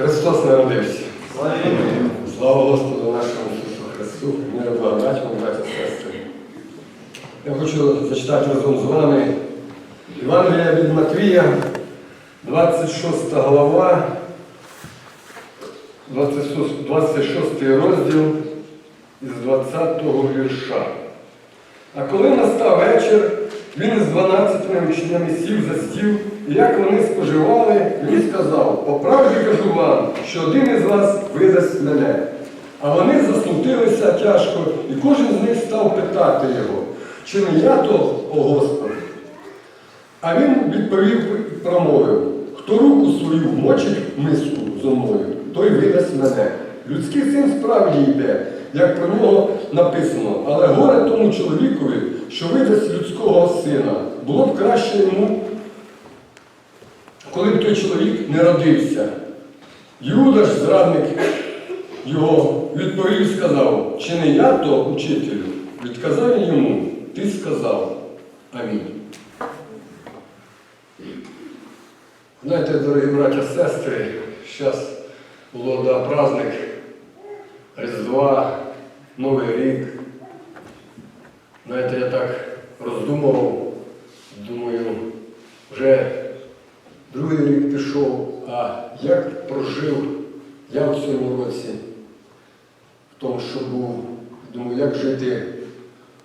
Христос народився. Слава Господу нашому Ісусу Христу, миру благодать вам, браті сестри. Я хочу зачитати разом з вами Євангелія від Матвія, 26 глава, 26, 26 розділ із 20 вірша. А коли настав вечір, він з дванадцятими учнями сів за стіл, як вони споживали, він сказав, по правді кажу вам, що один із вас видасть мене. А вони засмутилися тяжко, і кожен з них став питати його, чи не я то, о Господи? А він відповів промовив, хто руку свою вмочить в миску зо мною, той видасть мене. Людський син справді йде, як про нього написано, але горе тому чоловікові, що видасть людського сина. Було б краще йому, коли б той чоловік не родився. Юда ж, зрадник його, відповів і сказав, чи не я то учителю? Відказав він йому, ти сказав. Амінь. Знаєте, дорогі браття сестри, зараз було да, праздник Різдва, Новий рік. Знаєте, я так роздумував, думаю, вже другий рік пішов, а як прожив я в цьому році, в тому, що був, думаю, як жити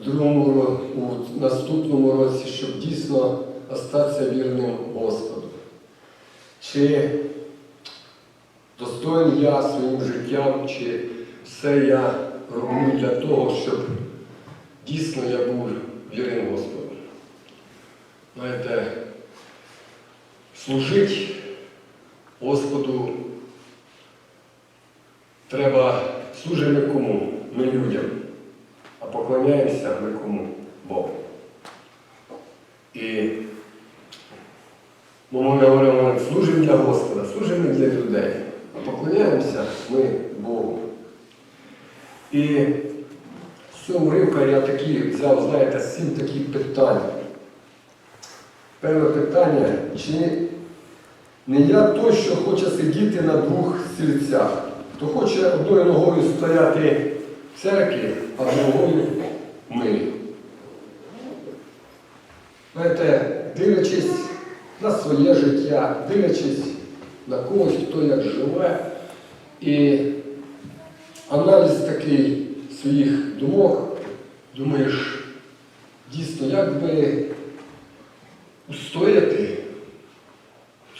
в другому, у наступному році, щоб дійсно остатися вірним Господу. Чи достоин я своїм життям, чи все я роблю для того, щоб дійсно я був вірним Господу. Знаєте, служити Господу треба служимо кому? Ми людям, а поклоняємося ми кому? Богу. І Бо ми говоримо, служимо для Господа, служимо для людей, а поклоняємося ми Богу. І з цього ривка я такі взяв, знаєте, сім таких питань. Перше питання, чи не я той, що хоче сидіти на двох стільцях, хто хоче одною ногою стояти в церкві, а другою в мирі. Знаєте, дивлячись на своє життя, дивлячись на когось, хто як живе. І аналіз такий своїх думок, думаєш, дійсно, як би устояти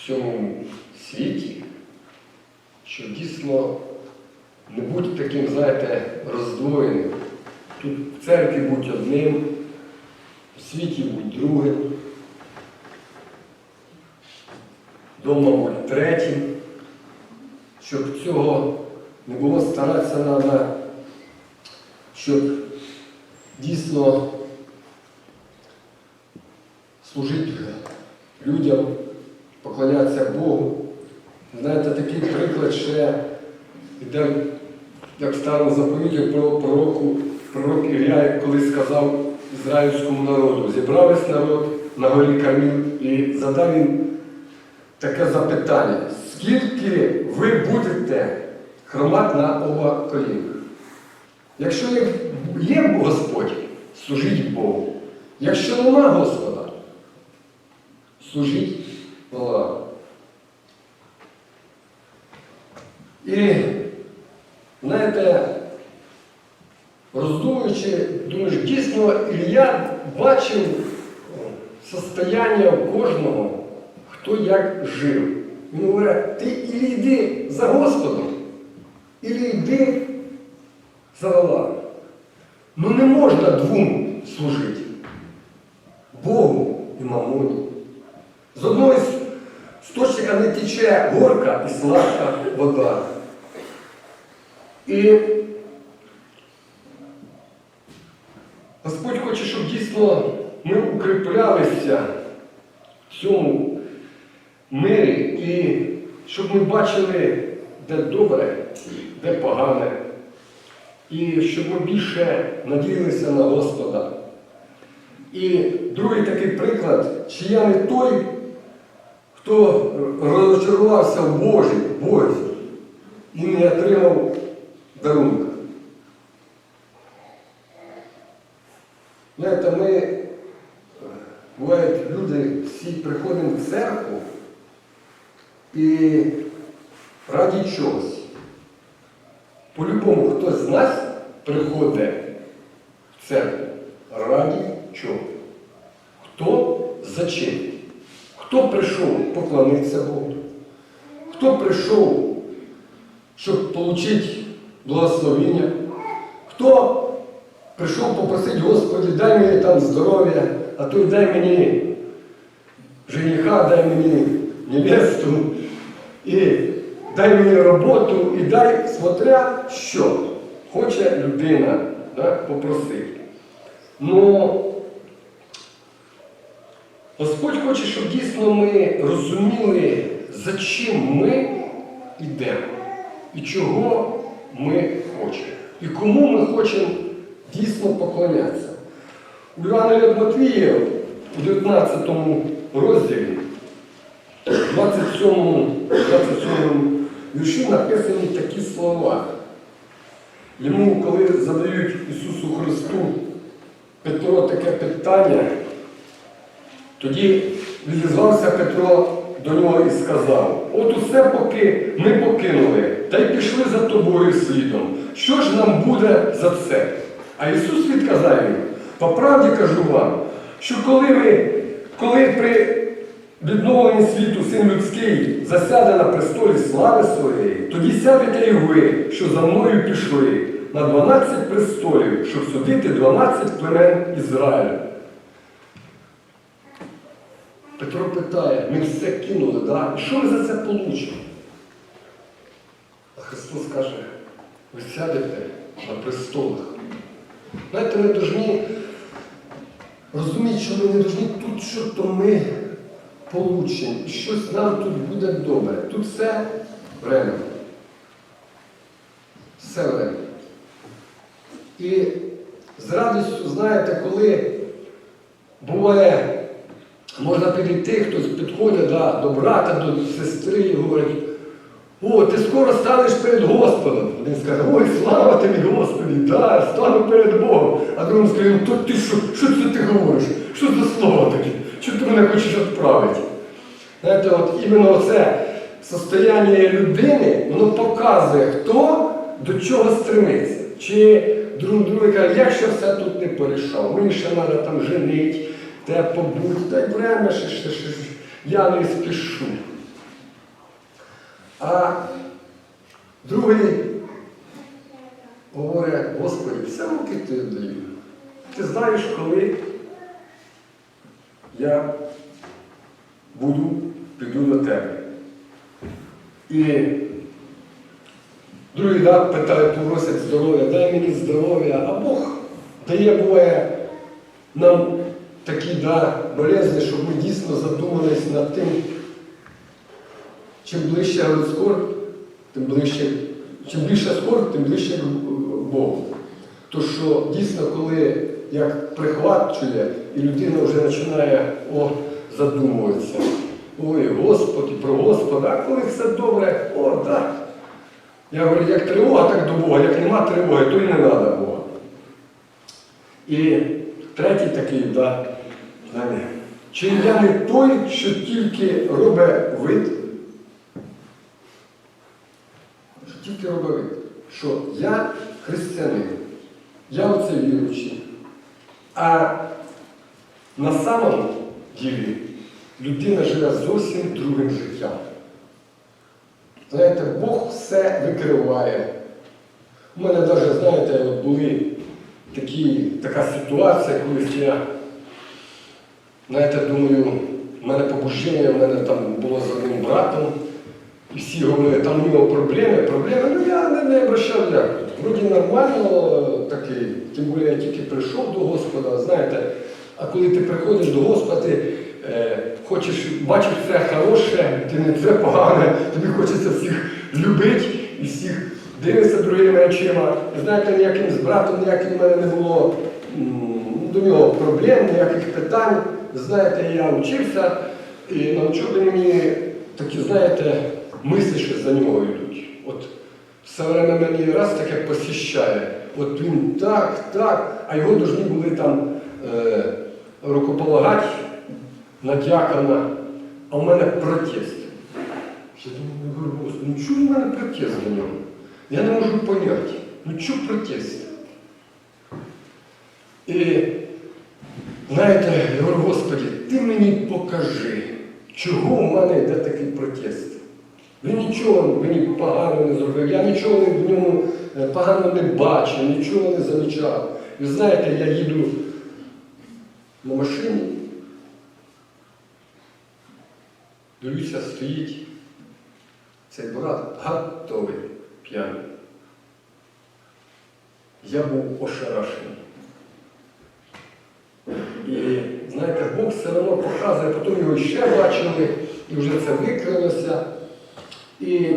в цьому світі, щоб дійсно не бути таким, знаєте, роздвоєним. Тут в церкві будь одним, в світі будь другим. Дома будь третім, щоб цього не було старатися треба, щоб дійсно служити людям, поклонятися Богу. Знаєте, такий приклад ще йде, як в старому заповіті про пророку, пророк Ілля, коли сказав ізраїльському народу, зібрався народ на горі Камін і задав він таке запитання. Скільки ви будете хромати на оба коліна? Якщо є, Господь, служіть Богу. Якщо нема Господа, служіть Богу. І, знаєте, роздумуючи, думаєш, дійсно Ілля бачив состояння кожного хто як жив. Він говорить, ти ілі йди за Господом, ілі йди за Валами. Ну не можна двом служити. Богу і мамоні. З одної сточника не тече горка і сладка вода. І Господь хоче, щоб дійсно ми укріплялися в цьому мирі і щоб ми бачили, де добре, де погане. І щоб ми більше надіялися на Господа. І другий такий приклад, чи я не той, хто розчарувався в Божі, Бозі, Перунка. Знаєте, ми, е, бувають люди, всі приходимо в церкву і раді чогось. По-любому хтось з нас приходить в церкву. Раді чого? Хто за чим? Хто прийшов поклонитися Богу? Хто прийшов, щоб отримати благословення? Хто прийшов попросити Господи, дай мені там здоров'я, а то дай мені жениха, дай мені невесту, і дай мені роботу, і дай, смотря що хоче людина да, попросити. Ну, Господь хоче, щоб дійсно ми розуміли, за чим ми йдемо і чого ми хочемо. І кому ми хочемо дійсно поклонятися. У Івана Матвія у 19 розділі, 27, 27 вірші написані такі слова. Йому, коли задають Ісусу Христу Петро таке питання, тоді відізвався Петро до нього і сказав: От усе поки ми покинули, та й пішли за тобою слідом. Що ж нам буде за це? А Ісус відказав їм, по правді кажу вам, що коли ви, коли при відновленні світу син людський засяде на престолі слави своєї, тоді сядете і ви, що за мною пішли, на 12 престолів, щоб судити 12 племен Ізраїля. Петро питає, ми все кинули, да? Що ми за це получимо? А Христос каже, ви сядете на престолах. Знаєте, ми повинні розуміти, що ми не повинні тут, що то ми получимо. І щось нам тут буде добре. Тут все время. Все время. І з радістю, знаєте, коли буває, можна підійти, хтось підходить да, до брата, до сестри і говорить, о, ти скоро станеш перед Господом. Один скаже, ой, слава тобі, Господи, да, стану перед Богом. А другому скаже, то ти що, що це ти говориш? Що за слово таке? Що ти мене хочеш відправити? Знаєте, от іменно це состояння людини, воно показує, хто до чого стремиться. Чи друг другий каже, я ще все тут не порішав, мені ще треба там женить, те побудь, дай время, ще, ще, ще, я не спішу. А другий говорить, Господи, все руки ти даю. Ти знаєш, коли я буду, піду до тебе. І другий да, питає, попросить здоров'я, дай мені здоров'я, а Бог дає буває нам такі да, болезні, щоб ми дійсно задумались над тим, чим ближче скорб, тим ближче, чим більше скорб, тим ближче Богу. То що дійсно, коли як прихвачує, і людина вже починає о, задумуватися. Ой, Господи, про Господа, а коли все добре, о, так. Я говорю, як тривога, так до Бога, як нема тривоги, то й не треба Бога. І третій такий, да, далі. Чи я не той, що тільки робить вид? Що тільки робить вид, що я християнин, я оце віруючий. А на самому ділі людина живе зовсім другим життям. Знаєте, Бог все викриває. У мене навіть, знаєте, були такі, така ситуація, колись я, знаєте, думаю, в мене побуждення, в мене там було з одним братом, і всі говорили, там у нього проблеми, проблеми. Ну я не, не обращав як. Вроді нормально такий, тим більше я тільки прийшов до Господа, знаєте, а коли ти приходиш до Господа, ти е, хочеш, бачиш все хороше, ти не це погане, тобі хочеться всіх любити і всіх дивитися другими очима. Знаєте, ніяким з братом, ніяким в мене не було до нього проблем, ніяких питань. Знаєте, я вчився і навчив мені такі, знаєте, мислі, що за нього йдуть. От все время мені раз таке посіщає. От він так, так, а його повинні були там е, рукополагати на дякона, а в мене протест. Я думаю, ну, ну чого в мене протест до нього? Я не можу поняти. Ну чого протест? І знаєте, говорю, Господи, ти мені покажи, чого в мене йде такий протест. Він нічого мені погано не зробив, я нічого в ньому е, погано не бачив, нічого не замічав. І знаєте, я їду на машині, дивлюся, стоїть цей брат готовий п'яний. Я був ошарашений. І знаєте, Бог все одно показує, потім його ще бачили, і вже це викрилося. І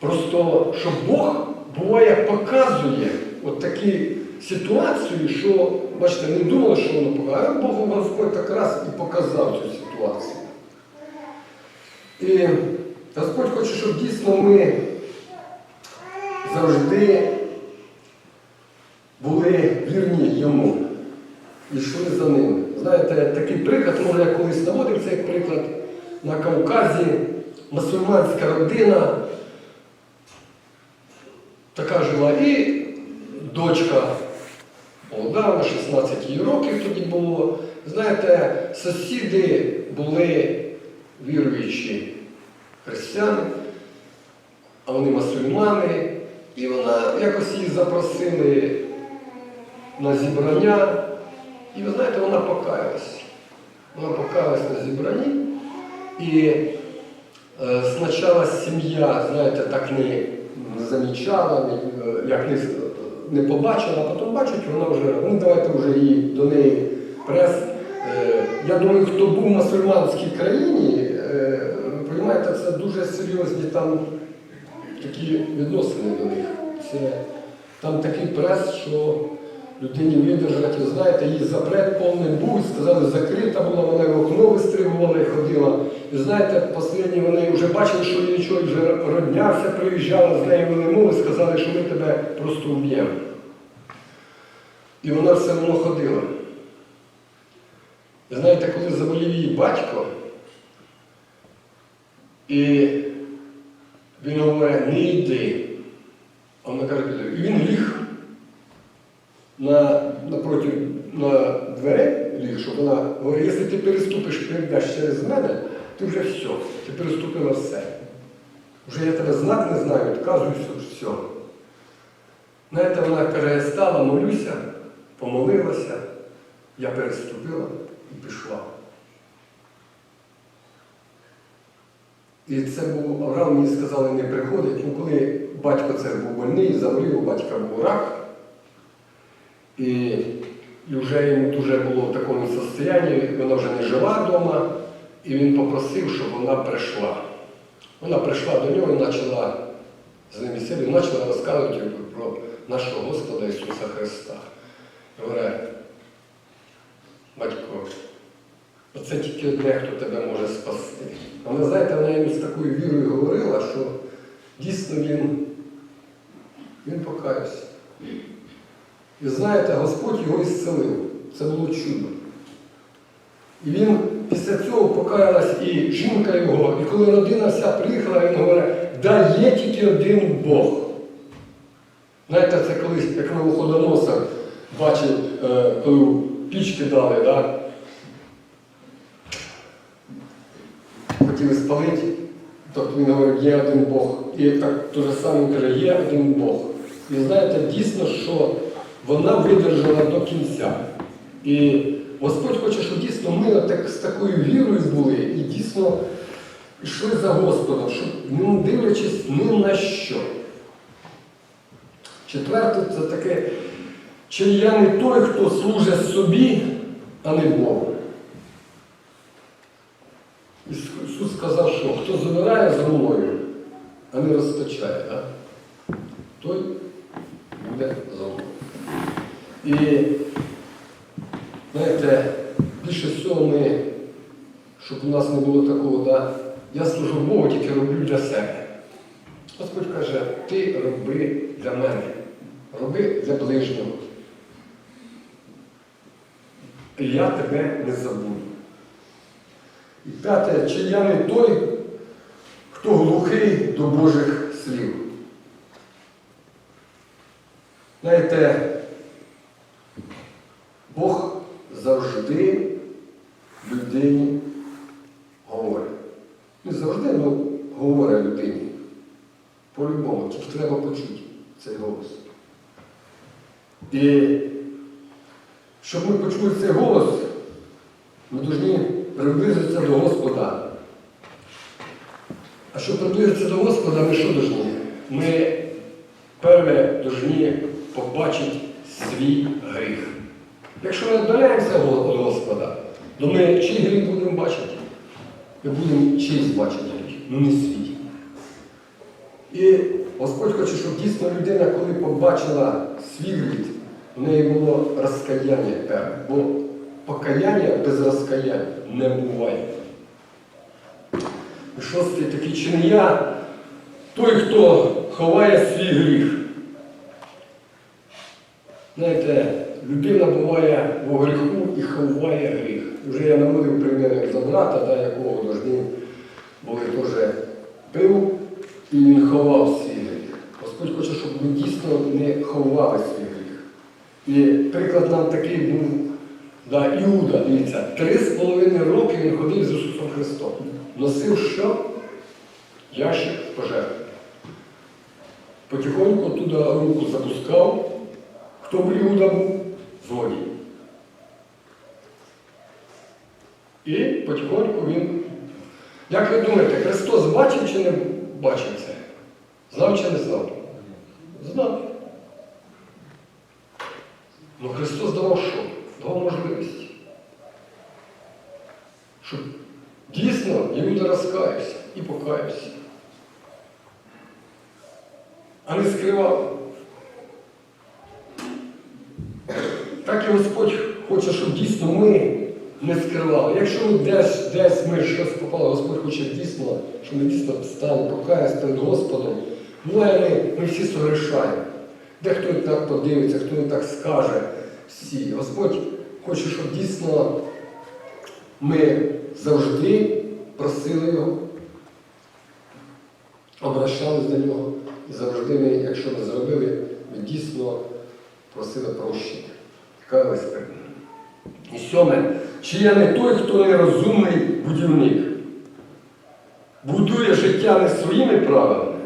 просто, що Бог буває показує от такі ситуації, що, бачите, не думали, що воно показує, а Бог Господь так раз і показав цю ситуацію. І Господь хоче, щоб дійсно ми завжди були вірні йому йшли за ним. Знаєте, такий приклад, може, я колись наводив цей приклад на Кавказі, мусульманська родина така жила і дочка молода, на 16 їй років тоді було. Знаєте, сусіди були віруючі християни, а вони мусульмани. І вона якось її запросили на зібрання. І ви знаєте, вона покаялась. Вона покаялась на зібранні. І е, спочатку сім'я, знаєте, так не, замічала, е, як не, не побачила, а потім бачать, вона вже, ну давайте вже її до неї прес. Е, я думаю, хто був в мусульманській країні, ви розумієте, це дуже серйозні там такі відносини до них. Це, там такий прес, що людині видержати, ви знаєте, її запрет повний був, сказали, закрита була, вона в окно вистрибувала і ходила. І знаєте, останні вони вже бачили, що її нічого, вже родня вся приїжджала, з нею вели мови, сказали, що ми тебе просто вб'ємо. І вона все одно ходила. І знаєте, коли заболів її батько, і він говорить, не йди. А вона каже, він ліг на, напроти на двері, ліг, щоб вона говорить, якщо ти переступиш, перейдеш через мене, ти вже все, ти переступила все. Вже я тебе знак не знаю, відказуюся, все. Знаєте, вона каже, стала, молюся, помолилася, я переступила і пішла. І це був Авраам, мені сказали, не приходить. Ну, коли батько це був больний, заболів, у батька був рак. І, і вже йому дуже було в такому состоянні, вона вже не жила вдома, і він попросив, щоб вона прийшла. Вона прийшла до нього і почала з ним бесіду, і почала розказувати про нашого Господа Ісуса Христа. Говорить, батько, Оце тільки одне, хто тебе може спасти. А ви знаєте, вона йому з такою вірою говорила, що дійсно він, він покаявся. І знаєте, Господь його ісцелив. Це було чудо. І він після цього покаялась і жінка його, і коли родина вся приїхала, він говорить, да є тільки один Бог. Знаєте, це колись, як Навуходоносор бачив, е, коли пічки дали, да? хотіли спалити, тобто він говорив, є один Бог. І так то же саме каже, є один Бог. І знаєте, дійсно, що вона видержала до кінця. І Господь хоче, щоб дійсно ми так, з такою вірою були і дійсно йшли за Господом, щоб не дивлячись ні на що. Четверте, це таке, чи я не той, хто служить собі, а не Богу. Ісус сказав, що хто забирає за мною, а не розтачає, да? той буде за мною. І знаєте, більше всього ми, щоб у нас не було такого, да? я служу Богу, тільки роблю для себе. Господь каже, ти роби для мене, роби для ближнього. І я тебе не забуду. І п'яте, чи я не той, хто глухий до Божих слів. Знаєте, Бог завжди людині говорить. Не завжди, але говорить людині. По-любому, тільки треба почути цей голос. І щоб ми почули цей голос, ми повинні приблизитися до Господа. А щоб приблизитися до Господа, ми що повинні? Ми перше повинні побачити свій. Якщо ми віддаляємося від Господа, то ми чий гріх будемо бачити? Ми будемо чийсь бачити ну не свій. І Господь хоче, щоб дійсно людина, коли побачила свій гріх, в неї було розкаяння перше. Бо покаяння без розкаяння не буває. Шостий такий чи не я, той, хто ховає свій гріх. Знаєте, людина буває в гріху і ховає гріх. Вже я наводив примір за брата, да, якого должні були теж пив, і він ховав свій гріх. Господь хоче, щоб ми дійсно не ховали свій гріх. І приклад нам такий був да, Іуда, дивіться, три з половиною роки він ходив з Ісусом Христом. Носив що? Ящик пожертв. Потихоньку туди руку запускав. Хто в Іуда був? Злодій. І потихоньку він. Як ви думаєте, Христос бачив чи не бачив це? Знав чи не знав? Знав. Ну Христос давав що? Давав можливість. Щоб дійсно Іуда розкаявся і покаявся. А не скривав. Так і Господь хоче, щоб дійсно ми не скривали. Якщо десь, десь ми щось попали, Господь хоче дійсно, щоб ми дійсно стали, покаялись перед Господом. Буває, ми, ми всі согрешаємо. Дехто не так подивиться, хто не так скаже всі. Господь хоче, щоб дійсно ми завжди просили Його, обращались до нього. І завжди ми, якщо ми зробили, ми дійсно просили прощення. Каялись. І сьоме, чи я не той, хто нерозумний будівник, будує життя не своїми правилами,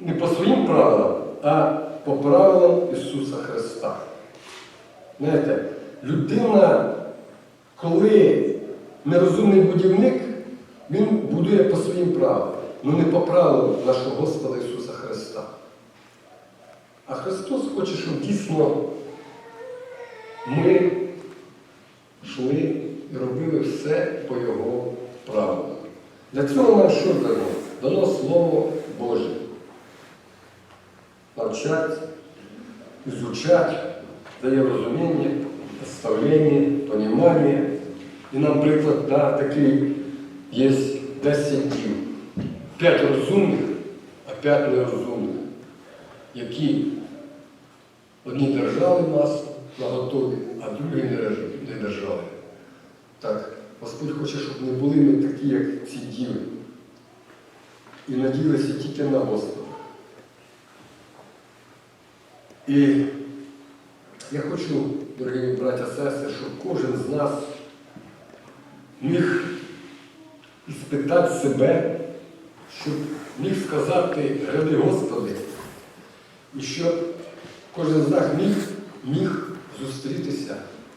не по своїм правилам, а по правилам Ісуса Христа. Знаєте, людина, коли нерозумний будівник, він будує по своїм правилам, ну не по правилам нашого Господа Ісуса Христа. А Христос хоче, щоб дійсно ми йшли і робили все по Його правилам. Для цього нам що дано? Дано Слово Боже. Навчать, изучать, дає розуміння, наставлення, понімання. І нам приклад да, такий є 10 днів. П'ять розумних, а п'ять нерозумних, які одні держали нас на готові, а другі не держ- не держали. Так, Господь хоче, щоб не були ми такі, як ці діви. І наділися тільки на Господа. І я хочу, дорогі браття сестри, щоб кожен з нас міг іспитати себе, щоб міг сказати, гради Господи, і щоб кожен з нас міг, міг зустрітися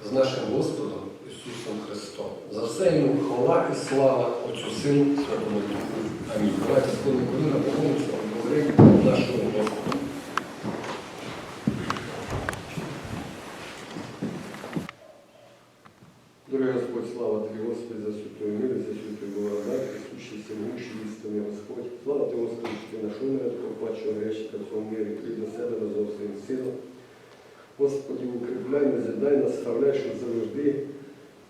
з нашим Господом Ісусом Христом. За все йому хвала і слава Отцю Сину Святому Духу. Амінь. Давайте склонимо коліна, помолимося, говоримо нашого Господа. Дорогий Господь, слава Тобі, Господь, за святою милу, за святою благодать, сущий всемогущий істинний Господь. Слава Тобі, Господи, що ти мене, такого бачого гречника в цьому мирі, і до себе з своїм сином. Господи, укріпляй, назидай, наставляй, щоб завжди,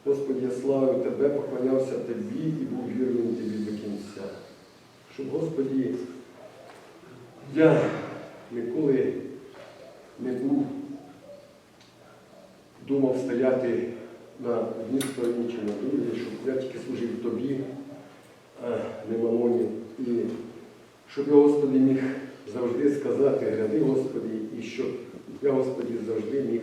Господи, я славив Тебе, поклонявся Тобі і був вірним Тобі до кінця. Щоб, Господи, я ніколи не був, думав стояти на одній стороні чи на другій, щоб я тільки служив тобі, а не мамоні І щоб я, Господи, міг завжди сказати, гряди, Господи, і щоб я, Господи, завжди міг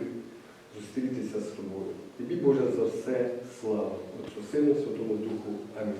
зустрітися з тобою. Тобі, Боже, за все слава. Отцю Сину, Святому Духу. Амінь.